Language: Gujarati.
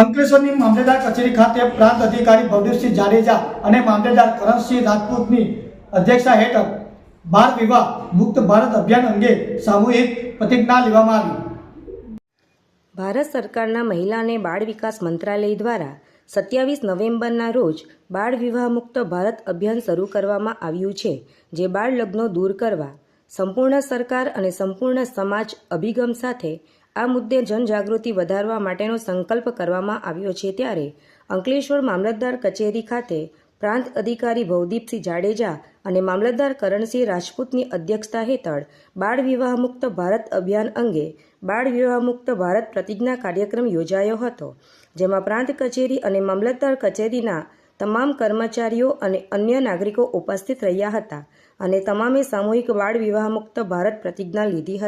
અંકલેશ્વરની મામલેદાર કચેરી ખાતે પ્રાંત અધિકારી ભવદેવસિંહ જાડેજા અને મામલેદાર કરણસિંહ રાજપૂતની અધ્યક્ષતા હેઠળ બાળ વિવાહ મુક્ત ભારત અભિયાન અંગે સામૂહિક પ્રતિજ્ઞા લેવામાં આવી. ભારત સરકારના મહિલા અને બાળ વિકાસ મંત્રાલય દ્વારા સત્યાવીસ નવેમ્બરના રોજ બાળ વિવાહ મુક્ત ભારત અભિયાન શરૂ કરવામાં આવ્યું છે, જે બાળ લગ્નો દૂર કરવા, સંપૂર્ણ સરકાર અને સંપૂર્ણ સમાજ અભિગમ સાથે આ મુદ્દે જનજાગૃતિ વધારવા માટેનો સંકલ્પ કરવામાં આવ્યો છે ત્યારે અંકલેશ્વર મામલતદાર કચેરી ખાતે પ્રાંત અધિકારી ભવદીપસિંહ જાડેજા અને મામલતદાર કરણસિંહ રાજપૂતની અધ્યક્ષતા હેઠળ બાળ વિવાહ મુક્ત ભારત અભિયાન અંગે બાળ વિવાહ મુક્ત ભારત પ્રતિજ્ઞા કાર્યક્રમ યોજાયો હતો, જેમાં પ્રાંત કચેરી અને મામલતદાર કચેરીના તમામ કર્મચારીઓ અને અન્ય નાગરિકો ઉપસ્થિત રહ્યા હતા અને તમામે સામૂહિક બાળ વિવાહ મુક્ત ભારત પ્રતિજ્ઞા લીધી હતી.